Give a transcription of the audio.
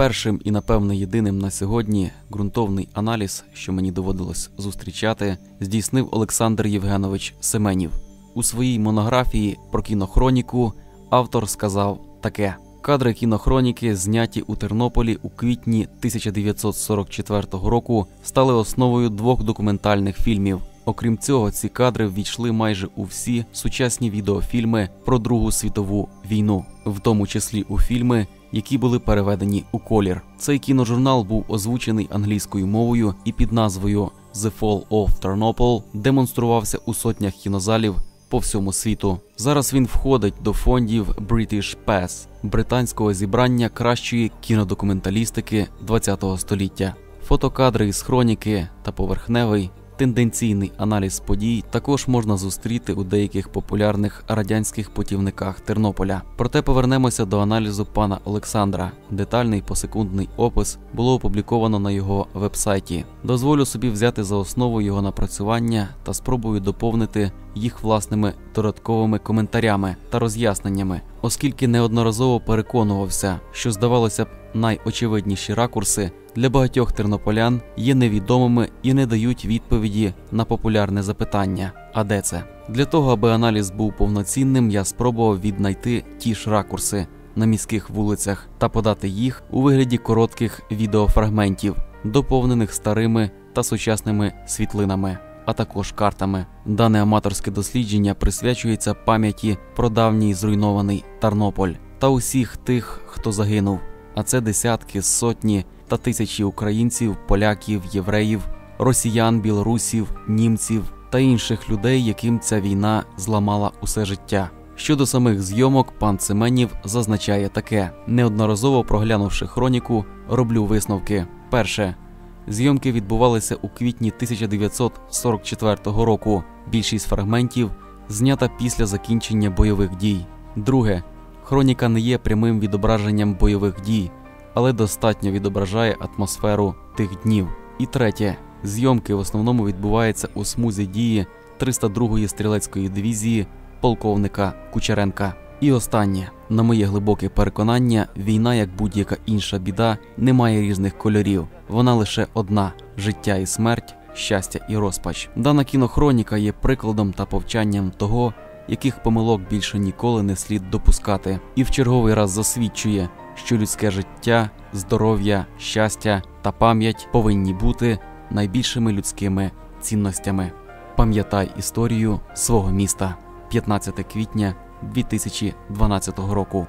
першим і, напевне, єдиним на сьогодні ґрунтовний аналіз, що мені доводилось зустрічати, здійснив Олександр Євгенович Семенів. У своїй монографії про кінохроніку автор сказав таке: кадри кінохроніки, зняті у Тернополі у квітні 1944 року, стали основою двох документальних фільмів. Окрім цього, ці кадри ввійшли майже у всі сучасні відеофільми про Другу світову війну, в тому числі у фільми, які були переведені у колір. Цей кіножурнал був озвучений англійською мовою і під назвою The Fall of Ternopil демонструвався у сотнях кінозалів по всьому світу. Зараз він входить до фондів British Pass, британського зібрання кращої кінодокументалістики ХХ століття. Фотокадри із хроніки та поверхневий тенденційний аналіз подій також можна зустріти у деяких популярних радянських путівниках Тернополя. Проте повернемося до аналізу пана Олександра. Детальний посекундний опис було опубліковано на його вебсайті. Дозволю собі взяти за основу його напрацювання та спробую доповнити їх власними додатковими коментарями та роз'ясненнями, оскільки неодноразово переконувався, що здавалося б найочевидніші ракурси для багатьох тернополян є невідомими і не дають відповіді на популярне запитання. А де це? Для того, аби аналіз був повноцінним, я спробував віднайти ті ж ракурси на міських вулицях та подати їх у вигляді коротких відеофрагментів, доповнених старими та сучасними світлинами. А також картами. Дане аматорське дослідження присвячується пам'яті про давній зруйнований Тарнополь та усіх тих, хто загинув. А це десятки, сотні та тисячі українців, поляків, євреїв, росіян, білорусів, німців та інших людей, яким ця війна зламала усе життя. Щодо самих зйомок, пан Семенів зазначає таке: неодноразово проглянувши хроніку, роблю висновки. Перше. Зйомки відбувалися у квітні 1944 року. Більшість фрагментів знята після закінчення бойових дій. Друге, хроніка не є прямим відображенням бойових дій, але достатньо відображає атмосферу тих днів. І третє, зйомки в основному відбуваються у смузі дії 302-ї стрілецької дивізії полковника Кучеренка. І останнє, на моє глибоке переконання, війна, як будь-яка інша біда, не має різних кольорів. Вона лише одна життя і смерть, щастя і розпач. Дана кінохроніка є прикладом та повчанням того, яких помилок більше ніколи не слід допускати, і в черговий раз засвідчує, що людське життя, здоров'я, щастя та пам'ять повинні бути найбільшими людськими цінностями. Пам'ятай історію свого міста 15 квітня 2012 року.